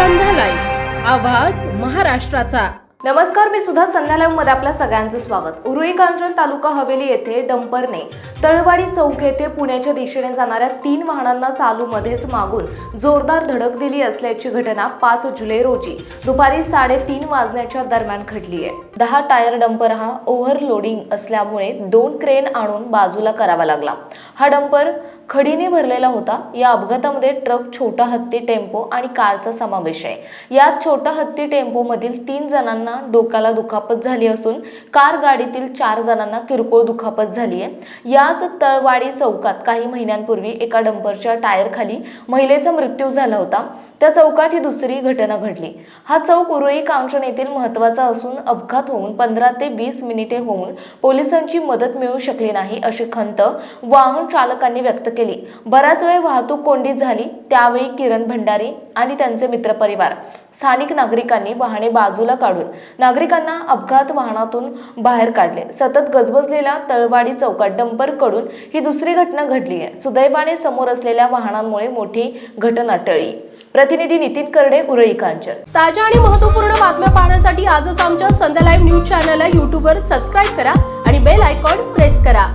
आवाज महाराष्ट्राचा. नमस्कार मी सुद्धा संध्या मध्ये आपल्या सगळ्यांचं स्वागत. उरुळी कांचन तालुका हवेली येथे डंपरने तळवाडी चौक येथे पुण्याच्या दिशेने जाणाऱ्या तीन वाहनांना चालू मध्येच मागून जोरदार धडक दिली असल्याची घटना पाच जुलै रोजी दुपारी साडेतीन वाजण्याच्या दरम्यान घडली आहे. दहा टायर डंपर हा ओव्हरलोडिंग असल्यामुळे दोन क्रेन आणून बाजूला करावा लागला. हा डंपर खडीने भरलेला होता. या अपघातामध्ये ट्रक छोटा हत्ती टेम्पो आणि कारचा समावेश आहे. यात छोटा हत्ती टेम्पो मधील तीन जणांना डोक्याला दुखापत झाली असून कार गाडीतील चार जणांना किरकोळ दुखापत झाली आहे. याच तळवाडी चौकात काही महिन्यांपूर्वी एका डंपरच्या टायर खाली महिलेचा मृत्यू झाला होता. त्या चौकात ही दुसरी घटना घडली. हा चौक उरळी कांचन येथील महत्त्वाचा असून अपघात होऊन पंधरा ते वीस मिनिटे होऊन पोलिसांची मदत मिळू शकली नाही अशी खंत वाहन चालकांनी व्यक्त केली बराच वेळ वाहतूक कोंडीत झाली त्यावेळी किरण भंडारी आणि त्यांचे मित्रपरिवार स्थानिक नागरिकांनी वाहने बाजूला काढून नागरिकांना अपघात वाहनातून बाहेर काढले. सतत गजबजलेल्या तळवाडी चौकात डंपरकडून ही दुसरी घटना घडली आहे. सुदैवाने समोर असलेल्या वाहनांमुळे मोठी घटना टळली. प्रतिनिधी नितीन करडे उरळी कांचन. ताज्या आणि महत्त्वपूर्ण बातम्या पाहण्यासाठी आजच आमच्या संध्या लाईव्ह न्यूज चॅनलला युट्यूबवर सबस्क्राईब करा आणि बेल आयकॉन प्रेस करा.